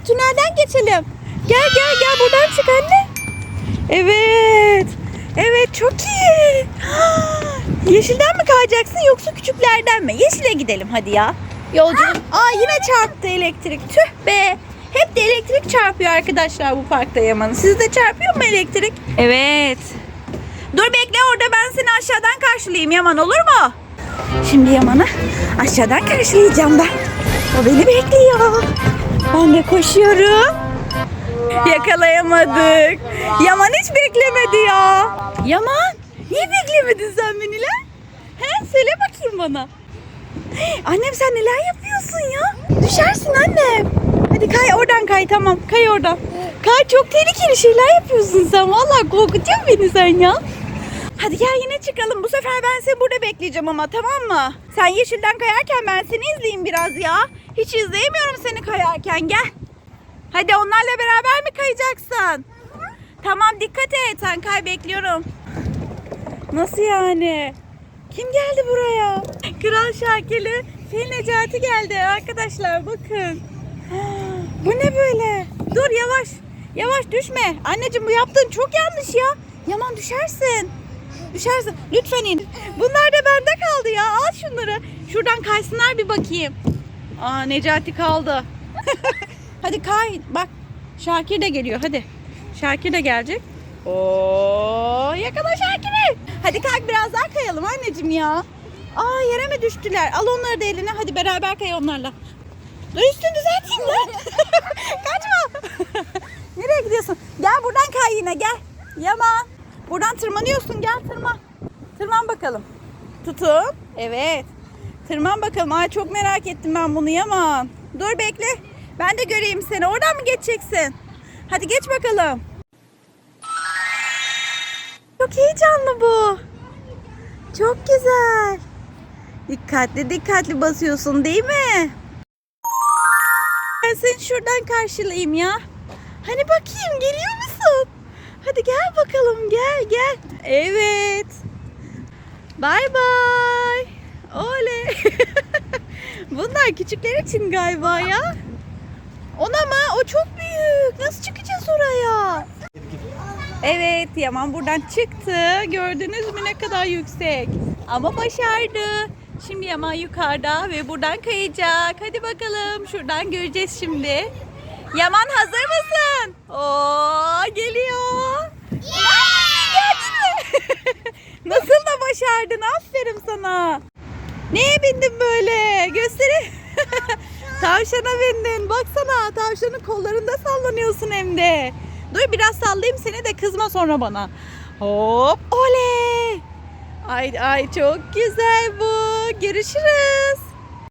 gel tünelden geçelim. Gel gel gel buradan çık anne. Evet. Evet çok iyi. Yeşilden mi kayacaksın yoksa küçüklerden mi? Yeşile gidelim hadi ya. Yolculuk. Aa yine çarptı elektrik. Tüh be. Hep de elektrik çarpıyor arkadaşlar bu parkta Yaman'ın. Sizde çarpıyor mu elektrik? Evet. Dur bekle orada ben seni aşağıdan karşılayayım Yaman olur mu? Şimdi Yaman'ı aşağıdan karşılayacağım ben. O beni bekliyor. Ben de koşuyorum. Yakalayamadık. Yaman hiç beklemedi ya. Yaman niye beklemedin sen beni lan? He söyle bakayım bana. Annem sen neler yapıyorsun ya? Düşersin annem. Hadi kay oradan kay tamam kay oradan. Kay çok tehlikeli şeyler yapıyorsun sen. Vallahi korkutuyorsun beni sen ya. Hadi gel yine çıkalım. Bu sefer ben seni burada bekleyeceğim ama tamam mı? Sen yeşilden kayarken ben seni izleyeyim biraz ya. Hiç izleyemiyorum seni kayarken gel. Hadi onlarla beraber mi kayacaksın? Tamam dikkat et sen kay bekliyorum. Nasıl yani? Kim geldi buraya? Kral Şakir'le Fil Necati geldi arkadaşlar bakın. Bu ne böyle? Dur yavaş. Yavaş düşme. Anneciğim bu yaptığın çok yanlış ya. Yaman düşersin. Düşersin. Lütfen in. Bunlar da bende kaldı ya. Al şunları. Şuradan kaysınlar bir bakayım. Aa Necati kaldı. hadi kay. Bak Şakir de geliyor. Hadi. Şakir de gelecek. Oo, yakala Şakir'i. Hadi kalk biraz daha kayalım anneciğim ya. Aa yere mi düştüler? Al onları da eline. Hadi beraber kay onlarla. Dur üstünü düzelteyim lan. Kaçma. Nereye gidiyorsun? Gel buradan kay yine gel. Yaman. Buradan tırmanıyorsun gel tırman. Tırman bakalım. Tutun. Evet. Tırman bakalım. Ay çok merak ettim ben bunu Yaman. Dur bekle. Ben de göreyim seni. Oradan mı geçeceksin? Hadi geç bakalım. Çok heyecanlı bu. Çok güzel. Dikkatli dikkatli basıyorsun değil mi? Ben seni şuradan karşılayayım ya. Hani bakayım geliyor musun? Hadi gel bakalım gel gel. Evet. Bay bay. Oley. Bunlar küçükler için galiba ya. Ona mı? O çok büyük. Nasıl çıkacağız oraya? Evet Yaman buradan çıktı. Gördünüz mü ne kadar yüksek. Ama başardı. Şimdi Yaman yukarıda ve buradan kayacak. Hadi bakalım şuradan göreceğiz şimdi. Yaman hazır mısın? Oo geliyor. Geldin mi? Nasıl da başardın? Aferin sana. Neye bindin böyle? Göstereyim. Tavşana bindin. Baksana tavşanın kollarında sallanıyorsun hem de. Dur biraz sallayayım seni de kızma sonra bana. Hop oley. Ay ay çok güzel bu. Görüşürüz.